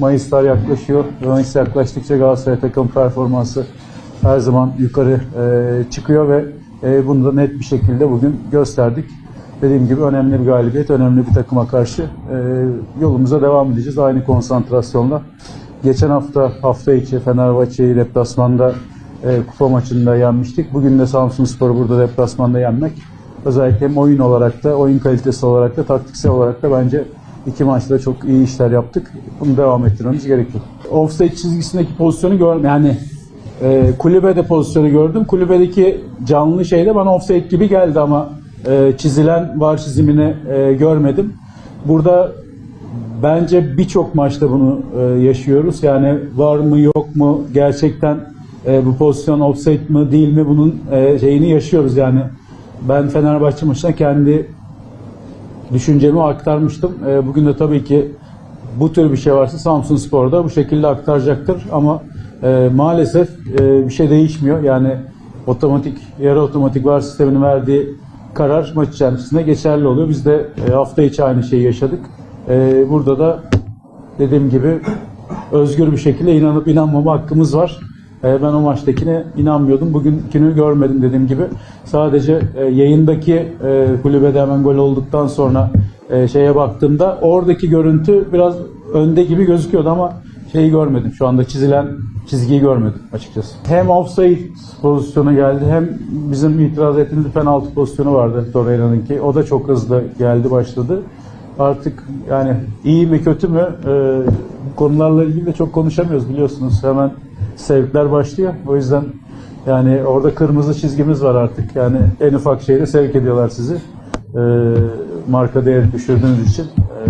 Mayıslar yaklaşıyor. Mayıs yaklaştıkça Galatasaray takım performansı her zaman yukarı e, çıkıyor ve e, bunu da net bir şekilde bugün gösterdik. Dediğim gibi önemli bir galibiyet, önemli bir takıma karşı e, yolumuza devam edeceğiz aynı konsantrasyonla. Geçen hafta hafta içi Fenerbahçe'yi deplasmanda e, kupa maçında yenmiştik. Bugün de Samsunspor'u burada deplasmanda yenmek özellikle hem oyun olarak da, oyun kalitesi olarak da, taktiksel olarak da bence iki maçta çok iyi işler yaptık. Bunu devam ettirmemiz gerekiyor. Offside çizgisindeki pozisyonu görmedim. Yani e, kulübede pozisyonu gördüm. Kulübedeki canlı şeyde bana offside gibi geldi ama e, çizilen var çizimini e, görmedim. Burada bence birçok maçta bunu e, yaşıyoruz. Yani var mı yok mu gerçekten e, bu pozisyon offside mi değil mi bunun e, şeyini yaşıyoruz yani. Ben Fenerbahçe maçına kendi düşüncemi aktarmıştım. E, bugün de tabii ki bu tür bir şey varsa Samsun Spor'da bu şekilde aktaracaktır ama e, maalesef e, bir şey değişmiyor. Yani otomatik, yarı otomatik var sisteminin verdiği karar maç içerisinde geçerli oluyor. Biz de e, hafta içi aynı şeyi yaşadık. E, burada da dediğim gibi özgür bir şekilde inanıp inanmama hakkımız var. E, Ben o maçtakine inanmıyordum. Bugünkünü görmedim dediğim gibi. Sadece e, yayındaki e, kulübede hemen gol olduktan sonra e, şeye baktığımda oradaki görüntü biraz önde gibi gözüküyordu ama şeyi görmedim. Şu anda çizilen çizgiyi görmedim açıkçası. Hem offside pozisyonu geldi hem bizim itiraz ettiğimiz penaltı pozisyonu vardı Torreira'nınki. O da çok hızlı geldi başladı. Artık yani iyi mi kötü mü e, konularla ilgili de çok konuşamıyoruz biliyorsunuz. Hemen sevkler başlıyor. O yüzden yani orada kırmızı çizgimiz var artık. Yani en ufak şeyde sevk ediyorlar sizi. E, marka değeri düşürdüğünüz için. E,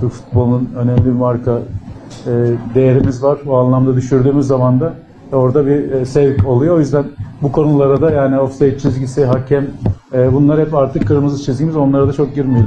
Türk futbolunun önemli bir marka e, değerimiz var. O anlamda düşürdüğümüz zaman da orada bir e, sevk oluyor. O yüzden bu konulara da yani offside çizgisi, hakem e, bunlar hep artık kırmızı çizgimiz. Onlara da çok girmeyelim.